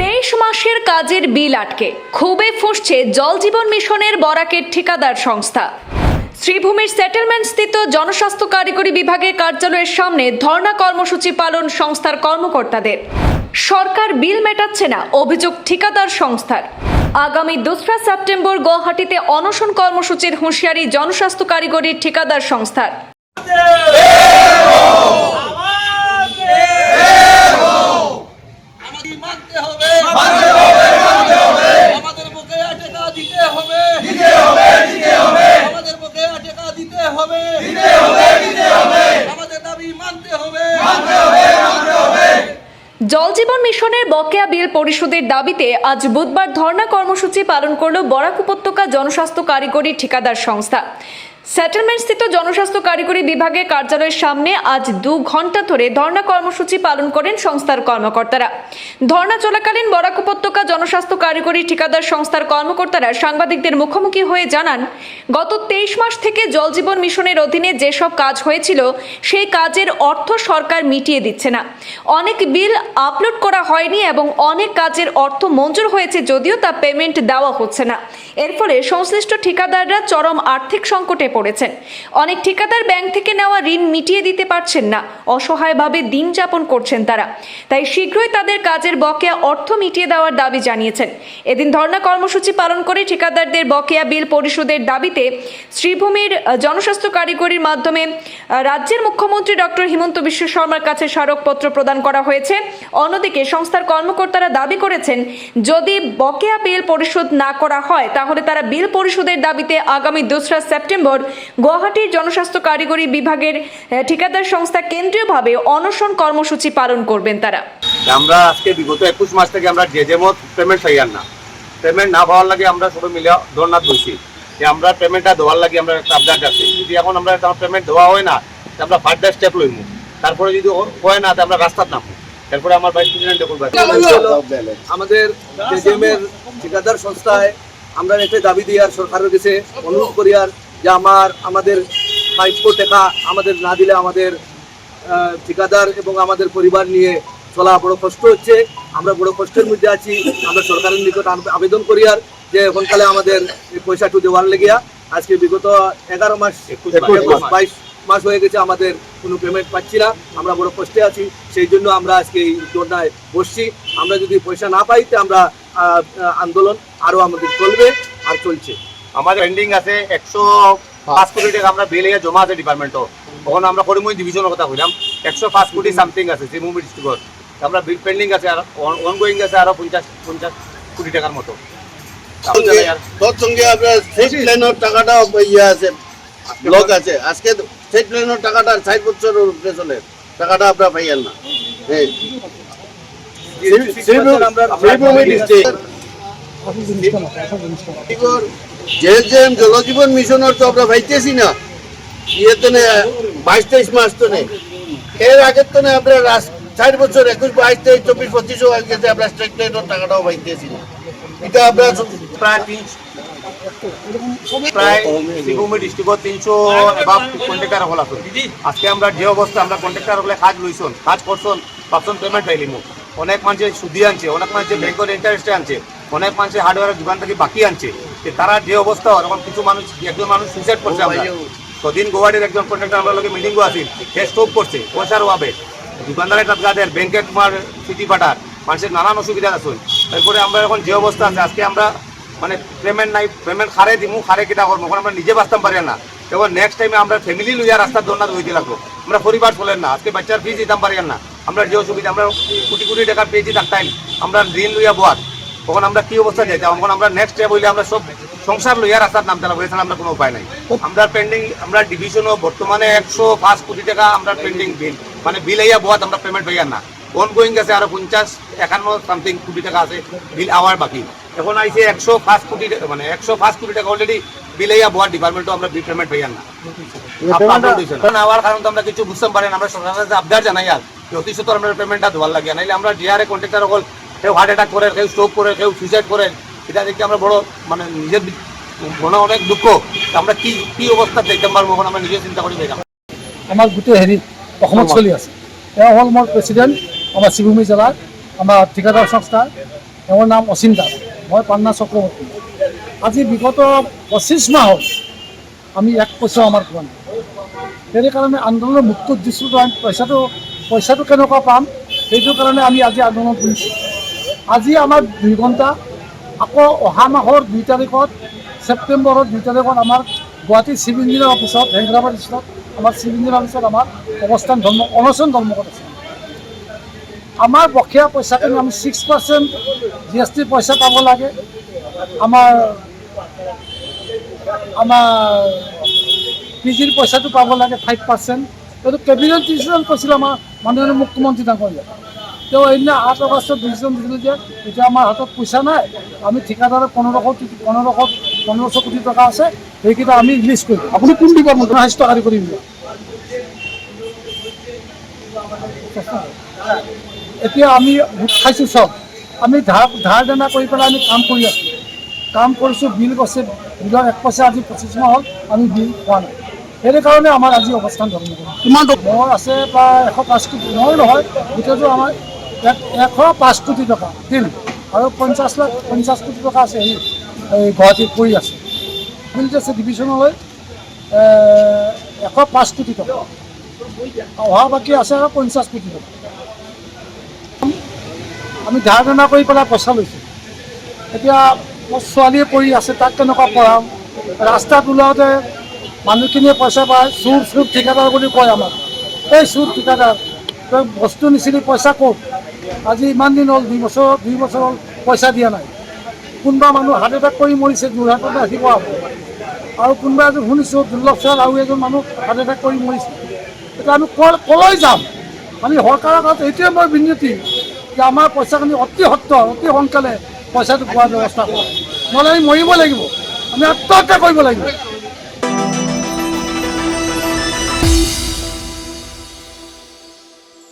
তেইশ মাসের কাজের বিল আটকে। খুবই ফুসছে জল জীবন মিশনের বরাকের ঠিকাদার সংস্থা। শ্রীভূমির সেটেলমেন্ট স্থিত জনস্বাস্থ্য কারিগরি বিভাগের কার্যালয়ের সামনে ধর্ণা কর্মসূচি পালন সংস্থার কর্মকর্তাদের। সরকার বিল মেটাচ্ছে না, অভিযোগ ঠিকাদার সংস্থার। আগামী দোসরা সেপ্টেম্বর গুয়াহাটিতে অনশন কর্মসূচির হুঁশিয়ারি জনস্বাস্থ্য কারিগরি ঠিকাদার সংস্থার আমাদের মানতে হবে মানতে হবে মানতে হবে আমাদের বুকে টাকা দিতে হবে দিতে হবে দিতে হবে আমাদের বুকে টাকা দিতে হবে দিতে হবে দিতে হবে আমাদের দাবি মানতে হবে মানতে হবে মানতে হবে জল জীবন মিশনের বকেয়া বিল পরিশোধের দাবিতে আজ বুধবার ধর্ণা কর্মসূচি পালন করল বরাক উপত্যকা জনস্বাস্থ্য কারিগরি ঠিকাদার সংস্থা। সেটেলমেন্ট স্থিত জনস্বাস্থ্য কারিগরি বিভাগের কার্যালয়ের সামনে আজ দু ঘণ্টা ধরে ধর্ণা কর্মসূচি পালন করেন সংস্থার কর্মকর্তারা। ধর্ণা চলাকালীন বরাক উপত্যকা জনস্বাস্থ্য কারিগরি ঠিকাদার সংস্থার কর্মকর্তারা সাংবাদিকদের মুখোমুখি হয়ে জানান, গত তেইশ মাস থেকে জল জীবন মিশনের অধীনে যেসব কাজ হয়েছিল, সেই কাজের অর্থ সরকার মিটিয়ে দিচ্ছে না। অনেক বিল আপলোড করা হয়নি এবং অনেক কাজের অর্থ মঞ্জুর হয়েছে যদিও তা পেমেন্ট দেওয়া হচ্ছে না। এর ফলে সংশ্লিষ্ট ঠিকাদাররা চরম আর্থিক সংকটে পড়েছেন অনেক ঠিকাদার ব্যাংক থেকে নেওয়া ঋণ মিটিয়ে দিতে পারছেন না। অসহায়ভাবে দিন যাপন করছেন তারা। তাই শীঘ্রই তাদের কাজের বকেয়া অর্থ মিটিয়ে দেওয়ার দাবি জানিয়েছেন। এদিন ধর্ণা কর্মসূচি পালন করে ঠিকাদারদের বকেয়া বিল পরিশোধের দাবিতে শ্রীভূমির জনস্বাস্থ্য কারিগরির মাধ্যমে রাজ্যের মুখ্যমন্ত্রী ডক্টর হিমন্ত বিশ্ব শর্মার কাছে স্মারকপত্র প্রদান করা হয়েছে। অন্যদিকে সংস্থার কর্মকর্তারা দাবি করেছেন, যদি বকেয়া বিল পরিশোধ না করা হয়, তাহলে তারা বিল পরিশোধের দাবিতে আগামী দোসরা সেপ্টেম্বর গুয়াহাটির জনস্বাস্থ্য কারিগরি বিভাগের ঠিকাদার সংস্থা কেন্দ্রীয়ভাবে অনশন কর্মসূচি পালন করবেন তারা। আমরা আজকে বিগত একুশ মাস থেকে আমরা যে যেমন পেমেন্ট পাইয়ার না। পেমেন্ট না পাওয়ার লাগে আমরা সবাই মিলে ধর্নাথ বসি যে আমরা পেমেন্টটা দেওয়ার লাগে আমরা একটা আপডেট আছে যদি এখন আমরা পেমেন্ট দেওয়া হয় না আমরা ফার্দার স্টেপ লইমু। তারপরে যদি হয় না আমরা রাস্তার নামবো। তারপরে আমার ভাইস প্রেসিডেন্ট আমাদের ঠিকাদার সংস্থায় আমরা একটা দাবি দিয়ে আর সরকারের কাছে অনুরোধ করি আর যে আমার আমাদের প্রাপ্য টাকা আমাদের না দিলে আমাদের ঠিকাদার এবং আমাদের পরিবার নিয়ে চলা বড় কষ্ট হচ্ছে। আমরা বড় কষ্টের মধ্যে আছি। আমরা সরকারের নিকট আবেদন করি আর যে এখনকালে আমাদের এই পয়সাটু দেওয়ার লেগিয়া আজকে বিগত এগারো মাস। বাইশ মাস হয়ে গেছে আমাদের কোনো পেমেন্ট পাচ্ছি না। আমরা বড় কষ্টে আছি। সেই জন্য আমরা আজকে এই ধর্নায় বসছি। আমরা যদি পয়সা না পাই তো আমরা আন্দোলন আরও আমাদের চলবে আর চলছে। আমাদের পেন্ডিং আছে একশো পাঁচ কোটি টাকা আমরা বিল ইয়ে জমা আছে ডিপার্টমেন্টও তখন আমরা করিমই ডিভিশনের কথা কইলাম একশো পাঁচ কোটি সামথিং আছে শ্রীভূমি ডিস্ট্রিক্টর আমরা বিল পেন্ডিং আছে আর অনগোয়িং আছে আরও পঞ্চাশ পঞ্চাশ কোটি টাকার মতো তোর সঙ্গে আপনার প্ল্যানের টাকাটা ইয়ে আছে ব্লক আছে আজকে প্ল্যানের টাকাটা ষাট বছর চলে টাকাটা আপনার পাইয়েন না হ্যাঁ শ্রীভূমি ডিস্ট্রিক্ট যে যে জলজীবন মিশনের তো আমরা পাইতেছি না ইয়ে তো নে বাইশ তেইশ মাস তো নেই এর আগের তো না রাস- ষাট বছর, একুশ, বাইশ তেইশ, চব্বিশ গেছে আমরা স্টেট প্লেনের টাকাটাও পাইতেছি না। এটা আপনার প্রায় তিন আজকে আমরা আমরা কাজ কাজ পেমেন্ট পাইলিমু অনেক মানুষের সুদি আনছে, অনেক মানুষের ব্যাংকের ইন্টারেস্টে আনছে, অনেক মানুষের হার্ডওয়্যারের দোকান থেকে বাকি আনছে। তারা যে অবস্থা তখন কিছু মানুষ একজন মানুষ সুইসাইড করছে আমরা। সেদিন গুয়াহাটির একজন কন্ট্রাক্টর আমরা লোকে মিটিংও আসিল সে স্টোপ করছে পয়সার অভাবে দোকানদারের টাকাদের ব্যাংকের তোমার সিটি পাঠার মানুষের নানান অসুবিধা আছে। তারপরে আমরা এখন যে অবস্থা আছে আজকে আমরা মানে পেমেন্ট নাই পেমেন্ট খারে দিমু খারে কিটা করব এখন আমরা নিজে বাঁচতাম পারি না। এবং নেক্সট টাইমে আমরা ফ্যামিলি লইয়া রাস্তার দোলনা হইতে লাগবো আমরা পরিবার চলেন না আজকে বাচ্চার ফিজ দিতাম পারি না। আমরা যে অসুবিধা আমরা কোটি কোটি টাকার পেয়েছি থাকতাম আমরা ঋণ লইয়া বোয়ার। তখন আমরা কি অবস্থা যাইতাম তখন আমরা নেক্সট স্টেপ হইলে আমরা সব সংসার লইয়া রাস্তার নামতে লাগবো এছাড়া আমরা কোনো উপায় নাই। আমরা পেন্ডিং আমরা ডিভিশনও বর্তমানে একশো পাঁচ কোটি টাকা আমরা পেন্ডিং বিল মানে বিল আইয়া বোয়াত আমরা পেমেন্ট পাইয়ার না। অন গোয়িং আছে আরও পঞ্চাশ একান্ন সামথিং কোটি টাকা আছে বিল আওয়ার বাকি। এখন আইসে একশো পাঁচ কোটি মানে একশো পাঁচ কোটি টাকা অলরেডি বিল আইয়া বোয়ার ডিপার্টমেন্টও আমরা বিল পেমেন্ট পাইয়ার না। আওয়ার কারণ তো আমরা কিছু বুঝতে পারি না। আমরা সরকারের কাছে আবদার জানাই আর অতি সত্তর আমরা পেমেন্টটা দেওয়ার লাগে নাইলে আমরা ডিআরএ কন্ট্রাক্টর সকল কেউ হার্ট অ্যাটাক করে কেউ স্ট্রোক করে কেউ সুইসাইড করে এটা দেখে আমরা বড় মানে নিজের মনে অনেক দুঃখ। আমরা কি কি অবস্থা দেখতে পারব আমরা নিজে চিন্তা করি দেখলাম আমাৰ গোটেই হেৰি অসমত চলি আছে। তেওঁ হ'ল মোৰ প্ৰেচিডেণ্ট আমাৰ শিৱভূমি জিলাৰ আমাৰ ঠিকাদাৰ সংস্থা। তেওঁৰ নাম অসীম দাস। মই পান্না চক্ৰৱৰ্তী। আজি বিগত পঁচিছ মাহ হ'ল আমি এক পইচাও আমাৰ পোৱা নাই। সেইকাৰণে আন্দোলনৰ মুক্ত উদ্দেশ্যটো আমি পইচাটো পইচাটো কেনেকুৱা পাম সেইটো কাৰণে আমি আজি আন্দোলন কৰিছোঁ। আজি আমাৰ দুই ঘণ্টা, আকৌ অহা মাহৰ দুই তাৰিখত, ছেপ্টেম্বৰৰ দুই তাৰিখত আমাৰ গুৱাহাটী চিভ ইঞ্জিনিয়াৰ অফিচত হেংৰাবাদ ষ্টত আমাৰ চিভ ইঞ্জিনিয়াৰ অফিচত আমাৰ অৱস্থান ধৰ্ম, অনশন ধৰ্মঘট আছে। আমাৰ বকেয়া পইচাখিনি আমি six percent G S T পইচা পাব লাগে। আমাৰ আমাৰ পি জিৰ পইচাটো পাব লাগে ফাইভ পাৰ্চেণ্ট এইটো কেবিনেট ডিচিশ্যন কৈছিল আমাৰ মাননীয় মুখ্যমন্ত্ৰী ডাঙৰীয়া তেওঁ সেইদিনা আঠ আগষ্টত ডিচিশ্যন দিছিলে যে এতিয়া আমাৰ হাতত পইচা নাই আমি ঠিকাদাৰৰ পোন্ধৰশ কোটি পোন্ধৰশ পোন্ধৰশ কোটি টকা আছে সেইকেইটা আমি ৰিলিজ কৰিম। আপুনি কোন ডিপাৰ্টমেণ্ট স্বাস্থ্য কাৰিকৰী বিভাগ এতিয়া আমি গোট খাইছোঁ চব। আমি ধাৰ ধাৰ দেনা কৰি পেলাই আমি কাম কৰি আছোঁ। কাম কৰিছোঁ বিল গৈছে বিলৰ এক পইচা আজি পঁচিছ মাহ হ'ল আমি বিল পোৱা নাই। সেইটো কাৰণে আমাৰ আজি অৱস্থান ধৰ্ম। মোৰ আছে প্ৰায় এশ পাঁচ কোটি মোৰ নহয় গোটেইটো আমাৰ এশ পাঁচ কোটি টকা বিল আৰু পঞ্চাছ লাখ পঞ্চাছ কোটি টকা আছে হেৰি এই গুৱাহাটীত পৰি আছে। বিল আছে ডিভিশ্যনলৈ এশ পাঁচ কোটি টকা। অহা বাকী আছে আৰু পঞ্চাছ কোটি টকা। আমি দেনা কৰি পেলাই পইচা লৈছোঁ। এতিয়া মোৰ ছোৱালীয়ে পঢ়ি আছে, তাক কেনেকুৱা পঢ়াম? ৰাস্তাত ওলাওঁতে মানুহখিনিয়ে পইচা পায় চুৰ চুৰ ঠিকাদাৰ বুলি কয় আমাক। এই চুৰ ঠিকাদাৰ, তই বস্তু নিছিলি পইচা ক'ত? আজি ইমান দিন হ'ল, দুই বছৰ দুই বছৰ হ'ল পইচা দিয়া নাই। কোনোবা মানুহ হাৰ্ট এটেক কৰি মৰিছে, যোৰহাটত আহিব আৰু। কোনোবা এজন শুনিছোঁ, দুৰ্লভ চাল আৰু এজন মানুহ হাৰ্ট এটেক কৰি মৰিছে। এতিয়া আমি ক ক'লৈ যাম? আমি চৰকাৰৰ কাষত এইটোৱে মই বিনতি, যে আমাৰ পইচাখিনি অতি সত্তৰ অতি সোনকালে পইচাটো পোৱাৰ ব্যৱস্থা কৰক। নহ'লে আমি মৰিব লাগিব। আমি আত্মহত্যা কৰিব লাগিব।